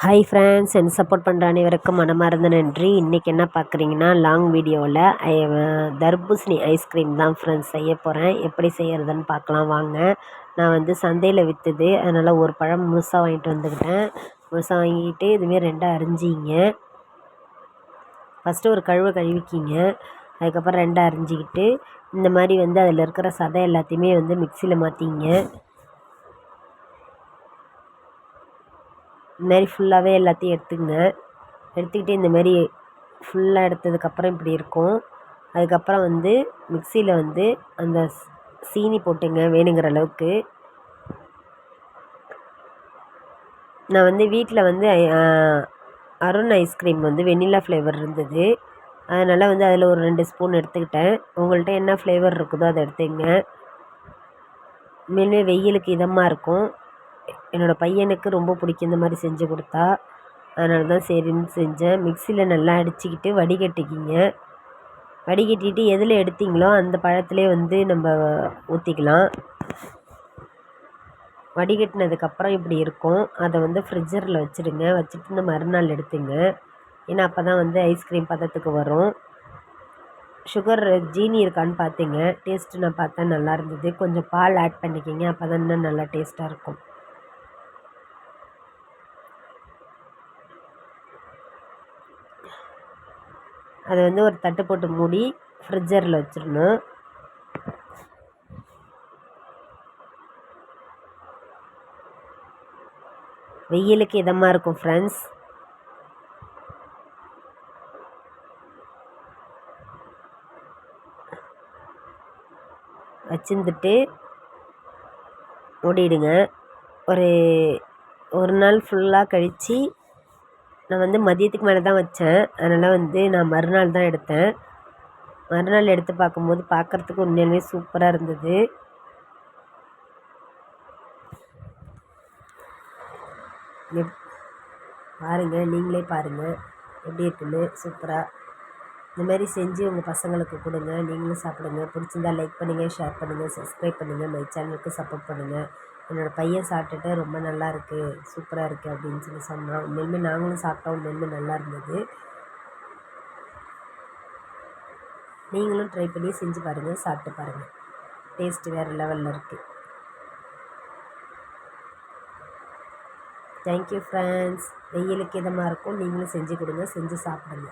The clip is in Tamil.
ஹாய் ஃப்ரெண்ட்ஸ் என்ன சப்போர்ட் பண்ணுற அனைவருக்கும் மனமார்ந்த நன்றி. இன்றைக்கி என்ன பார்க்குறீங்கன்னா லாங் வீடியோவில் தர்பூசணி ஐஸ்கிரீம் தான் ஃப்ரெண்ட்ஸ் செய்ய போகிறேன் எப்படி செய்கிறதுன்னு பார்க்கலாம் வாங்க. நான் வந்து சந்தையில் விற்றுது அதனால் ஒரு பழம் முழுசாக வாங்கிட்டு வந்துக்கிட்டேன். முழுசாக வாங்கிட்டு இதுமாரி ரெண்டாக அரிஞ்சிங்க. ஃபஸ்ட்டு ஒரு கழுவை கழுவிக்கிங்க. அதுக்கப்புறம் ரெண்டாக அரிஞ்சிக்கிட்டு இந்த மாதிரி வந்து அதில் இருக்கிற சதை எல்லாத்தையுமே வந்து மிக்சியில் மாற்றிங்க இந்தமாரி ஃபுல்லாகவே எல்லாத்தையும் எடுத்துக்கங்க. எடுத்துக்கிட்டு இந்தமாரி ஃபுல்லாக எடுத்ததுக்கப்புறம் இப்படி இருக்கும். அதுக்கப்புறம் வந்து மிக்சியில் வந்து அந்த சீனி போட்டுங்க வேணுங்கிற அளவுக்கு. நான் வந்து வீட்டில் வந்து அருண் ஐஸ்கிரீம் வந்து வெண்ணிலா ஃப்ளேவர் இருந்தது. அதனால் வந்து அதில் ஒரு ரெண்டு ஸ்பூன் எடுத்துக்கிட்டேன். உங்கள்கிட்ட என்ன ஃப்ளேவர் இருக்குதோ அதை எடுத்துங்க உண்மையிலுமே வெயிலுக்கு இதமாக இருக்கும். என்னோடய பையனுக்கு ரொம்ப பிடிக்கும் இந்த மாதிரி செஞ்சு கொடுத்தா. அதனால தான் சரின்னு செஞ்சேன். மிக்ஸியில் நல்லா அடிச்சுக்கிட்டு வடிகட்டிக்கிங்க வடிகட்டிட்டு எதில் எடுத்தீங்களோ அந்த பழத்திலே வந்து நம்ம ஊற்றிக்கலாம் வடிகட்டினதுக்கப்புறம் இப்படி இருக்கும். அதை வந்து ஃப்ரிட்ஜரில் வச்சுடுங்க வச்சுட்டு இந்த மறுநாள் எடுத்துங்க. ஏன்னா அப்போ தான் வந்து ஐஸ்கிரீம் பதத்துக்கு வரும். சுகர் ஜீனி இருக்கான்னு பார்த்தீங்க டேஸ்ட்டு நான் பார்த்தேன் நல்லா இருந்தது. கொஞ்சம் பால் ஆட் பண்ணிக்கிங்க. அப்போ தான் இன்னும் நல்லா டேஸ்ட்டாக இருக்கும். அதை வந்து ஒரு தட்டு போட்டு மூடி ஃப்ரிட்ஜரில் வச்சிடணும். வெயிலுக்கு இதமாக இருக்கும் ஃப்ரெண்ட்ஸ் வச்சுருந்துட்டு மூடிடுங்க. ஒரு ஒரு நாள் ஃபுல்லாக கழித்து நான் வந்து மதியத்துக்கு மேலே தான் வச்சேன். அதனால் வந்து நான் மறுநாள் தான் எடுத்தேன். மறுநாள் எடுத்து பார்க்கும்போது பார்க்குறதுக்கு உண்மையிலுமே சூப்பராக இருந்தது. எப் பாருங்கள் நீங்களே பாருங்கள் எப்படி இருக்குன்னு சூப்பராக இந்த மாதிரி செஞ்சு உங்கள் பசங்களுக்கு கொடுங்க. நீங்களும் சாப்பிடுங்க. பிடிச்சிருந்தா லைக் பண்ணுங்கள் ஷேர் பண்ணுங்கள் சப்ஸ்கிரைப் பண்ணுங்கள் மை சேனலுக்கு சப்போர்ட் பண்ணுங்கள் என்னோடய பையன் சாப்பிட்டுட்டு ரொம்ப நல்லா இருக்குது சூப்பராக இருக்குது அப்படின்னு சொல்லி சொன்னான். உண்மையிலுமே நாங்களும் சாப்பிட்டோம் உண்மையிலுமே நல்லா இருந்தது. நீங்களும் ட்ரை பண்ணி செஞ்சு பாருங்கள் சாப்பிட்டு பாருங்கள் டேஸ்ட்டு வேறு லெவலில் இருக்குது தேங்க்யூ ஃப்ரெண்ட்ஸ் வெயிலுக்கு இதமாக இருக்கும் நீங்களும் செஞ்சு கொடுங்க செஞ்சு சாப்பிடுங்க.